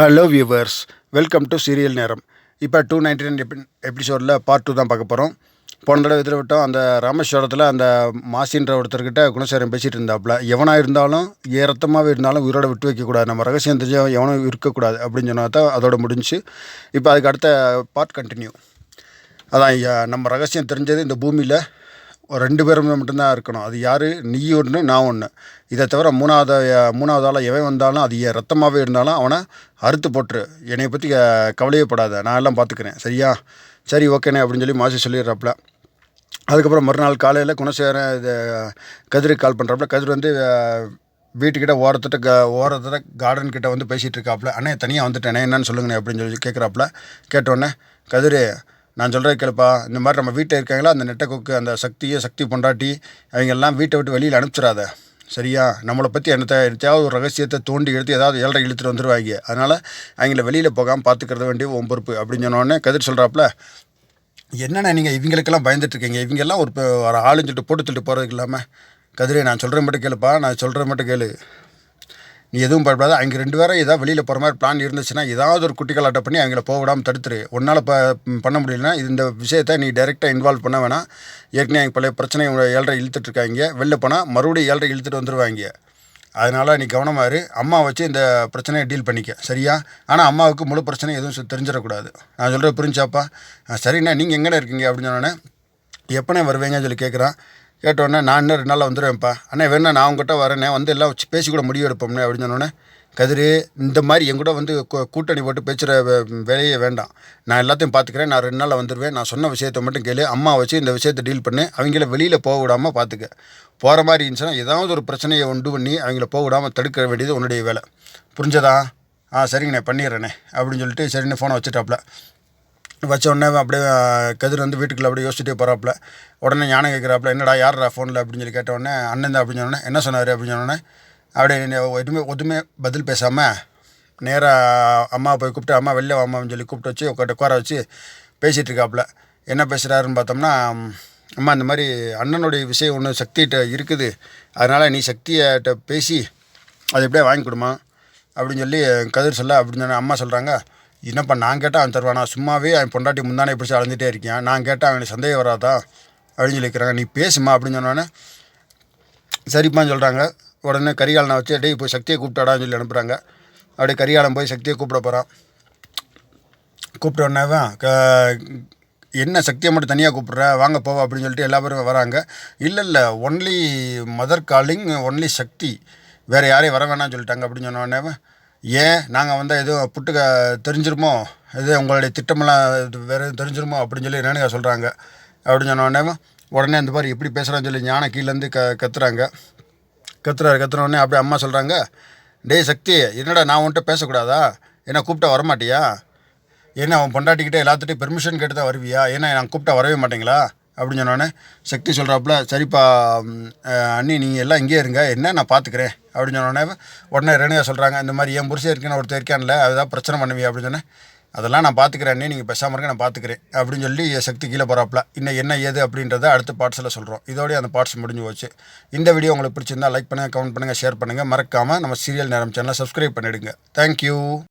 Hello viewers welcome to serial நேரம் இப்போ two ninety nine எபி எபிசோடில் பார்ட் டூ தான் பார்க்க போகிறோம் போன தடவை இதில் விட்டோம். அந்த ராமேஸ்வரத்தில் அந்த மாசின்ற ஒருத்தர்கிட்ட குணசேரம் பேசிகிட்டு இருந்தாப்புல எவனாக இருந்தாலும் ஏரத்தமாகவே இருந்தாலும் உயிரோட விட்டு வைக்கக்கூடாது. நம்ம ரகசியம் தெரிஞ்ச எவனும் இருக்கக்கூடாது அப்படின்னு சொன்னால் தான் அதோட முடிஞ்சு. இப்போ அதுக்கு அடுத்த பார்ட் கண்டினியூ அதான் நம்ம ரகசியம் தெரிஞ்சது இந்த பூமியில் ரெண்டு பேரும் மட்டும்தான் இருக்கணும். அது யார்? நீ ஒன்று நான் ஒன்று இதை தவிர மூணாவது மூணாவது ஆளாக எவன் வந்தாலும் அது ரத்தமாகவே இருந்தாலும் அவனை அறுத்து போட்டுரு. என்னை பற்றி கவலையப்படாத. நான் எல்லாம் பார்த்துக்கிறேன் சரியா? சரி ஓகேண்ணே அப்படின்னு சொல்லி மாசி சொல்லிடுறாப்புல. அதுக்கப்புறம் மறுநாள் காலையில் குணசேகரன் இது கதிருக்கு கால் பண்ணுறாப்புல கதிர் வந்து வீட்டுக்கிட்ட ஓரத்திட்ட க ஓரத்தில் கார்டன் கிட்ட வந்து பேசிகிட்டு இருக்காப்புல. அண்ணே தனியாக வந்துட்டேனே என்னன்னு சொல்லுங்கண்ணே அப்படின்னு சொல்லி கேட்குறாப்புல கேட்டோடனே கதிர் நான் சொல்கிறேன் கேளுப்பா. இந்த மாதிரி நம்ம வீட்டில் இருக்காங்களா அந்த நெட்டை கொக்கு அந்த சக்தியை சக்தி பொண்டாட்டி அவங்க எல்லாம் வீட்டை விட்டு வெளியில் அனுப்பிச்சிடாத. சரியா? நம்மளை பற்றி என்னத்தை எதாவது ஒரு ரகசியத்தை தோண்டி எடுத்து ஏதாவது ஏழரை இழுத்துட்டு வந்துடுவாங்க அதனால் அவங்கள வெளியில் போகாமல் பார்த்துக்கிறது வேண்டிய உன் பொறுப்பு அப்படின்னு சொன்னோடனே கதிர் சொல்கிறாப்புல என்னென்ன நீங்கள் இவங்களுக்கெல்லாம் பயந்துட்டு இருக்கீங்க? இவங்கெல்லாம் ஒரு ப- ஒரு ஆளுன்னு சொல்லிட்டு போட்டு தள்ளிட்டு போகிறதுக்கு இல்லாமல் கதிரே நான் சொல்கிறேன் மட்டும் கேளுப்பா. நான் சொல்கிறேன் மட்டும் கேளு. நீ எதுவும் பயப்படாத. அவங்க ரெண்டு பேரும் ஏதாவது வெளியில் போகிற மாதிரி பிளான் இருந்துச்சுன்னா ஏதாவது ஒரு குட்டி கலாட்டம் பண்ணி அவங்கள போக விடாமல் தடுத்துரு. உன்னால் ப பண்ண முடியலன்னா இந்த விஷயத்தை நீ டைரெக்டாக இன்வால்வ் பண்ண வேணாம். ஏற்கனவே அவங்க பழைய பிரச்சனை ஏழரை இழுத்துட்டு இருக்காங்க. வெளில போனால் மறுபடியும் ஏழரை இழுத்துட்டு வந்துடுவாங்க அதனால் நீ கவனமாக இரு. அம்மா வச்சு இந்த பிரச்சனையை டீல் பண்ணிக்க. சரியா? ஆனால் அம்மாவுக்கு முழு பிரச்சனை எதுவும் தெரிஞ்சிடக்கூடாது. நான் சொல்கிறது புரிஞ்சாப்பா? சரிண்ணா. நீங்கள் எங்கண்ணே இருக்கீங்க அப்படின்னு சொன்னோன்னே எப்போண்ணே வருவீங்கன்னு சொல்லி கேட்குறான் கேட்டோடனே நான் இன்னும் ரெண்டு நாளில் வந்துடுவேன்ப்பா அண்ணே வேணா நான் உங்ககிட்ட வரேனே. வந்து எல்லாம் வச்சு பேசி கூட முடிவு எடுப்போம்னே அப்படின்னு சொன்னோன்னே கதிர் இந்த மாதிரி என் கூட வந்து கூ- கூட்டணி போட்டு பேசுகிற வேலையே வேண்டாம். நான் எல்லாத்தையும் பார்த்துக்கிறேன் நான் ரெண்டு நாளில் வந்துடுவேன் நான் சொன்ன விஷயத்தை மட்டும் கேளு. அம்மா வச்சு இந்த விஷயத்தை டீல் பண்ணு. அவங்கள வெளியில் போக விடாமல் பார்த்துக்க போகிற மாதிரி இருந்துச்சுன்னா ஏதாவது ஒரு பிரச்சனையை உண்டு பண்ணி அவங்கள போக விடாமல் தடுக்க வேண்டியது உன்னுடைய வேலை. புரிஞ்சதா? ஆ சரிங்கண்ணே. பண்ணிடுறேண்ணே அப்படின்னு சொல்லிட்டு சரிண்ணே ஃபோனை வச்சுட்டாப்புல வச்ச உடனே அப்படியே கதிர் வந்து வீட்டுக்குள்ள அப்படியே யோசிச்சுட்டே போகிறாப்புல உடனே ஞானம் கேட்குறாப்புல என்னடா யார்ரா ஃபோனில் அப்படின்னு சொல்லி கேட்ட உடனே அண்ணன் தான் அப்படின்னு சொன்னே என்ன சொன்னார்? அப்படின்னு சொன்னே அப்படியே எதுவுமே ஒதுமே பதில் பேசாமல் நேராக அம்மா போய் கூப்பிட்டு அம்மா வெளில வா அம்மான்னு சொல்லி கூப்பிட்டு வச்சு உட்காந்து உட்கார வச்சு பேசிகிட்டு இருக்காப்புல. என்ன பேசுகிறாருன்னு பார்த்தோம்னா அம்மா இந்த மாதிரி அண்ணனுடைய விஷயம் ஒன்று சக்திகிட்ட இருக்குது. அதனால் நீ சக்தியிட்ட பேசி அது எப்படியே வாங்கி கொடுமா அப்படின்னு சொல்லி கதிர் சொல்ல அப்படின்னு சொன்ன அம்மா சொல்கிறாங்க என்னப்பா நான் கேட்டால் அவன் தருவானா? சும்மாவே அவன் பொண்டாட்டி முந்தானே பிடிச்சி அலைஞ்சிட்டே இருக்கேன் நான் கேட்டால் அவனுக்கு சந்தேகம் வராதா? அப்படின்னு சொல்லிக்கிறாங்க நீ பேசுமா அப்படின்னு சொன்னோன்னே சரிப்பான்னு சொல்கிறாங்க உடனே கரிகாலனை வச்சு டேய் போய் சக்தியை கூப்பிட்டாடான்னு சொல்லி அனுப்புகிறாங்க அப்படியே கரிகாலம் போய் சக்தியை கூப்பிட போகிறான் கூப்பிட்ட உடனேவன் க என்ன சக்தியை மட்டும் தனியாக கூப்பிட்ற? வாங்க போவா அப்படின்னு சொல்லிட்டு எல்லா பேரும் வராங்க. இல்லை இல்லை only mother calling only Sakthi. வேறு யாரையும் வர வேணாம்னு சொல்லிட்டாங்க அப்படின்னு சொன்னோடனே ஏன் நாங்கள் வந்து எதுவும் புட்டுக்க தெரிஞ்சிருமோ? எது உங்களுடைய திட்டமெல்லாம் இது வேறு எதுவும் தெரிஞ்சிருமோ? அப்படின்னு சொல்லி ரேணுகா சொல்கிறாங்க அப்படின்னு சொன்ன உடனே உடனே இந்த மாதிரி எப்படி பேசுகிறான்னு சொல்லி ஞான கீழேருந்து க கத்துறாங்க. கத்துறாரு கத்துன உடனே அப்படியே அம்மா சொல்கிறாங்க டேய் சக்தி என்னடா நான் உன்கிட்ட பேசக்கூடாதா? என்ன கூப்பிட்டா வரமாட்டியா? ஏன்னா அவன் பொண்டாட்டிக்கிட்டே எல்லாத்துட்டையும் பெர்மிஷன் கேட்டு தான் வருவியா? ஏன்னா நான் கூப்பிட்டா வரவே மாட்டேங்களா? அப்படின்னு சொன்னோடனே சக்தி சொல்கிறாப்புல சரிப்பா அண்ணி நீங்கள் எல்லாம் இங்கேயே இருங்க என்ன நான் பார்த்துக்கிறேன் அப்படின்னு சொன்னோடனே உடனே ரேணுகா சொல்கிறாங்க இந்த மாதிரி என் புருஷன் இருக்குன்னு ஒருத்தர் இருக்கான்ல அதுதான் பிரச்சனை பண்ணுவியா அப்படின்னு சொன்னேன் அதெல்லாம் நான் பார்த்துக்கிறேன் அண்ணி நீங்கள் பேசாமல் இருங்க நான் பார்த்துக்கிறேன் அப்படின்னு சொல்லி சக்தி கீழே போகிறாப்புல இன்னும் என்ன ஏது அப்படின்றத அடுத்த பார்ட்ஸில் சொல்கிறோம் இதோடய அந்த பார்ட்ஸ் முடிஞ்சு போச்சு. இந்த வீடியோ உங்களுக்கு பிடிச்சிருந்தால் லைக் பண்ணுங்கள் கமெண்ட் பண்ணுங்கள் ஷேர் பண்ணுங்கள் மறக்காமல் நம்ம சீரியல் நேரம் சேனலை சப்ஸ்கிரைப் பண்ணிவிடுங்க தேங்க்யூ